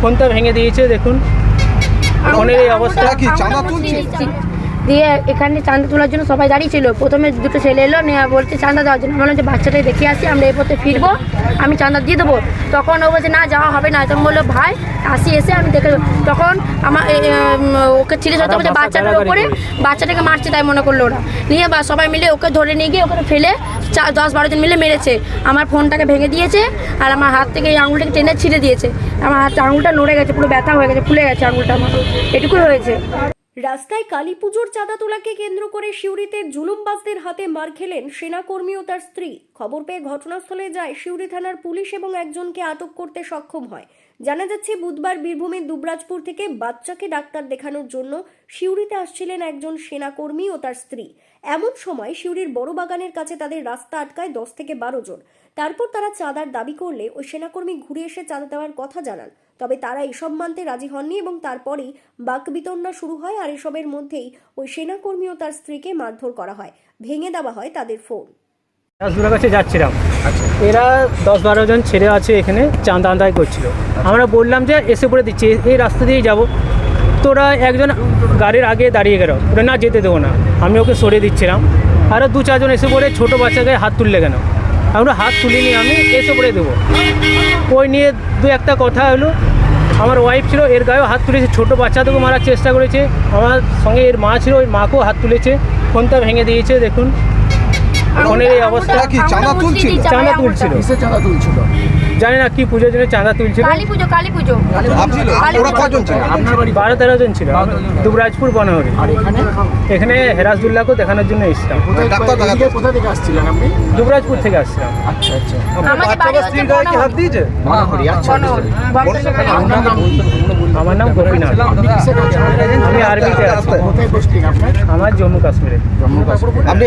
ফোনটা ভেঙে দিয়েছে দেখুন। ফোনের এই অবস্থা। কি চাঁদা তুলছে? দিয়ে এখানে চাঁদা তোলার জন্য সবাই দাঁড়িয়ে ছিল। প্রথমে দুটো ছেলে এলো নিয়ে বলছে চাঁদা দেওয়ার জন্য। বললাম যে বাচ্চাটাই দেখে আসি আমরা এই পথে ফিরবো আমি চাঁদা দিয়ে দেবো। তখন ও বলছে না যাওয়া হবে না। তখন বলল ভাই আসি এসে আমি দেখে। তখন আমার ওকে ছেলে সাথে বলছে বাচ্চাটার ওপরে বাচ্চাটাকে মারছে তাই মনে করল ওরা। নিয়ে বা সবাই মিলে ওকে ধরে নিয়ে গিয়ে ওখানে ফেলে চার দশ বারো জন মিলে মেরেছে। আমার ফোনটাকে ভেঙে দিয়েছে আর আমার হাত থেকে এই আঙুলটাকে টেনে ছিঁড়ে দিয়েছে। আমার হাত আঙুলটা নড়ে গেছে পুরো ব্যথা হয়ে গেছে ফুলে গেছে আঙুলটা আমার। এটুকুই হয়েছে। রাস্তায় কালী পুজোর চাঁদা তোলাকে কেন্দ্র করে সিউড়িতে জুলুমবাজদের হাতে মার খেলেন সেনাকর্মী ও তার স্ত্রী। খবর পেয়ে ঘটনাস্থলে যায় সিউড়ি থানার পুলিশ এবং একজনকে আটক করতে সক্ষম হয়। জানা যাচ্ছে, বুধবার বীরভূমের দুবরাজপুর থেকে বাচ্চাকে ডাক্তার দেখানোর জন্য সিউড়িতে আসছিলেন একজন সেনাকর্মী ও তার স্ত্রী। এমন সময় সিউড়ির বড় বাগানের কাছে তাদের রাস্তা আটকায় দশ থেকে বারো জন। তারপর তারা চাঁদার দাবি করলে ওই সেনাকর্মী ঘুরে এসে চাঁদা দেওয়ার কথা জানান। তবে তারা এসব মানতে রাজি হননি এবং তারপরেই বাকবিতণ্ডা শুরু হয় আর এসবের মধ্যেই ওই সেনাকর্মী ও তার স্ত্রীকে মারধর করা হয়। ভেঙে দেওয়া হয় তাদের ফোন। রাসদুলের কাছে যাচ্ছিলাম এরা দশ বারো জন ছেলে আছে এখানে চাঁদা আদায় করছিল আমরা বললাম যে এসে পড়ে দিচ্ছি এই রাস্তা দিয়েই যাব। তোরা একজন গাড়ির আগে দাঁড়িয়ে গেল ওরা না যেতে দেবো না। আমি ওকে সরিয়ে দিচ্ছিলাম। আরও দু চারজন এসে পড়ে ছোটো বাচ্চাকে হাত তুললে কেন? আমরা হাত তুলিনি আমি এসে পড়ে দেবো। ওই নিয়ে দু একটা কথা হলো। আমার ওয়াইফ ছিল এর গায়েও হাত তুলেছে ছোটো বাচ্চাদেরকে মারার চেষ্টা করেছে। আমার সঙ্গে এর মা ছিল ওই মাকেও হাত তুলেছে। ফোনটা ভেঙে দিয়েছে দেখুন। ফোনের এই অবস্থা কি চাঁদা তুলছিল? চাঁদা তুলছিল কিসে চাঁদা তুলছিল জানি না কি পুজোর জন্য চাঁদা তুলছিল কালী পুজো কালী পুজো ওরা কজন ছিল আপনার বাড়ি বারো তেরো জন ছিল দুবরাজপুর বনহরি আর এখানে এখানে হেরাজদুল্লাহকে দেখানোর জন্য এসেছিলাম কোথা থেকে আসছিলেন আপনি দুবরাজপুর থেকে আসছিলাম আচ্ছা আচ্ছা আচ্ছা। আপনার নাম আমার নাম গোপীনাথ? আমি আর্মিতে আছি কোথায় পোস্টিং আপনার আমার জম্মু কাশ্মীরে জম্মু কাশ্মীর আপনি